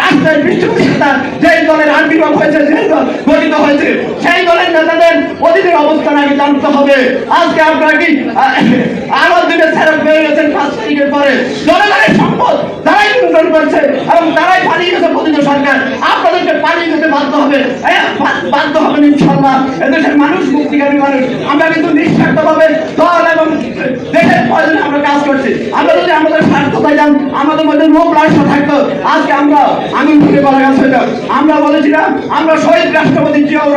রাষ্ট্রের বিশ্ববিদ্যালয় যেই দলের আবির্ভাব হয়েছে সেই দল গঠিত হয়েছে, সেই দলের নেতাদের অতীতের অবস্থান আগে জানতে হবে। আজকে আপনারা কি আরও দিনে ছেড়ে পেয়ে গেছেন পাঁচ তারিখের পরে। জনগণের সম্পদ তারাই নিয়ন্ত্রণ করছে এবং তারাই পালিয়ে গেছে পতিত সরকার। আপনাদেরকে পালিয়ে যেতে বাধ্য হবে। বাধ্য হবেন ইনশাল্লাহ এদেশের মানুষ, মুক্তিকামী মানুষ, আমরা কিন্তু নিঃস্বার্থ আমাদের মধ্যে লোক রাষ্ট্র থাকতো। আজকে আমরা, আমি ফুটে বলা গেছে আমরা বলেছিলাম, আমরা শহীদ রাষ্ট্রপতি একজন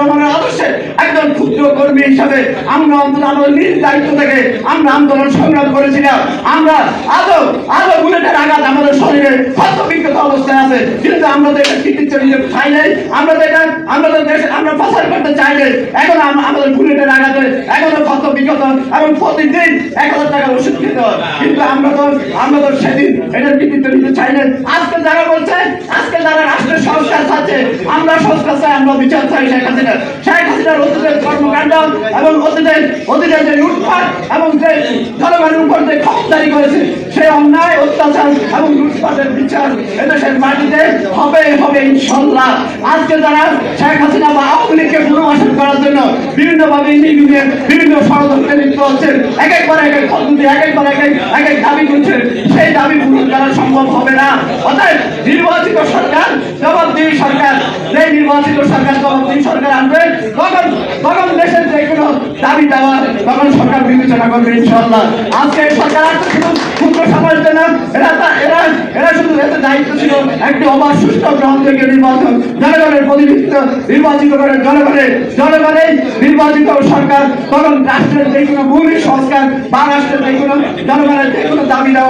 কর্মী হিসাবে আমরা অন্তত নিজ দায়িত্ব থেকে আমরা আন্দোলন সংগ্রাম করেছিলাম। আমরা আজও আজও বুলেটের আঘাত আমাদের শরীরে ক্ষত অবস্থায় আছে। কিন্তু আমরা তো এটা কৃতিত্ব নিতে চাই নাই। আমরা তো এটা, আমরা তো দেশ, আমরা প্রচার করতে চাই নাই। এখন আমাদের বুলেটের আঘাতে, এখনও ক্ষত এবং প্রতিদিন এক হাজার টাকা ওষুধ খেতে হয়। কিন্তু আমরা তো আমরা তো সেদিন এটার কৃতিত্ব নিতে চাই না আজকে যারা বলছে, আজকে আমরা সংস্কার চাই, আমরা বিচার চাই শেখ হাসিনা শেখ হাসিনার অতীতের কর্মকাণ্ড এবং অতীতের অতীতের যে লুটপাট এবং যে জনগণের উপর যে খবরদারি করেছে সেই অন্যায়, অত্যাচার এবং লুটপাটের বিচার এদেশের মাটিতে হবে হবে ইনশাল্লাহ। আজকে যারা শেখ হাসিনা বা আওয়ামী লীগকে পুনর্বাসন করার জন্য বিভিন্নভাবে ইন্ডিভিজুয়াল বিভিন্ন ষড়যন্ত্রে লিপ্ত হচ্ছেন এক এক করে এক এক পদ্ধতি এক এক করে এক এক এক এক দাবি করছেন, সেই দাবি পূরণ করা সম্ভব হবে না। অতএব নির্বাচিত সরকার জবাবদিহি সরকার, যে নির্বাচিত সরকার জবাবদিহি সরকার আনবে তখন তখন দেশের যে কোনো দাবি দেওয়া তখন সরকার বিবেচনা করবে ইনশাল্লাহ আজকে সরকার শুধু ক্ষুদ্র না এরা এরা এরা শুধু এতে দায়িত্ব ছিল একটি অবাধ সুস্থ গ্রহণযোগ্য নির্বাচন। জনগণের প্রতিনিধিত্ব নির্বাচিত করে জনগণের জনগণের নির্বাচিত সরকার তখন রাষ্ট্রের যে কোনো ভূমি সংস্কার বা রাষ্ট্রের যে কোনো জনগণের যে কোনো দাবি দেওয়া।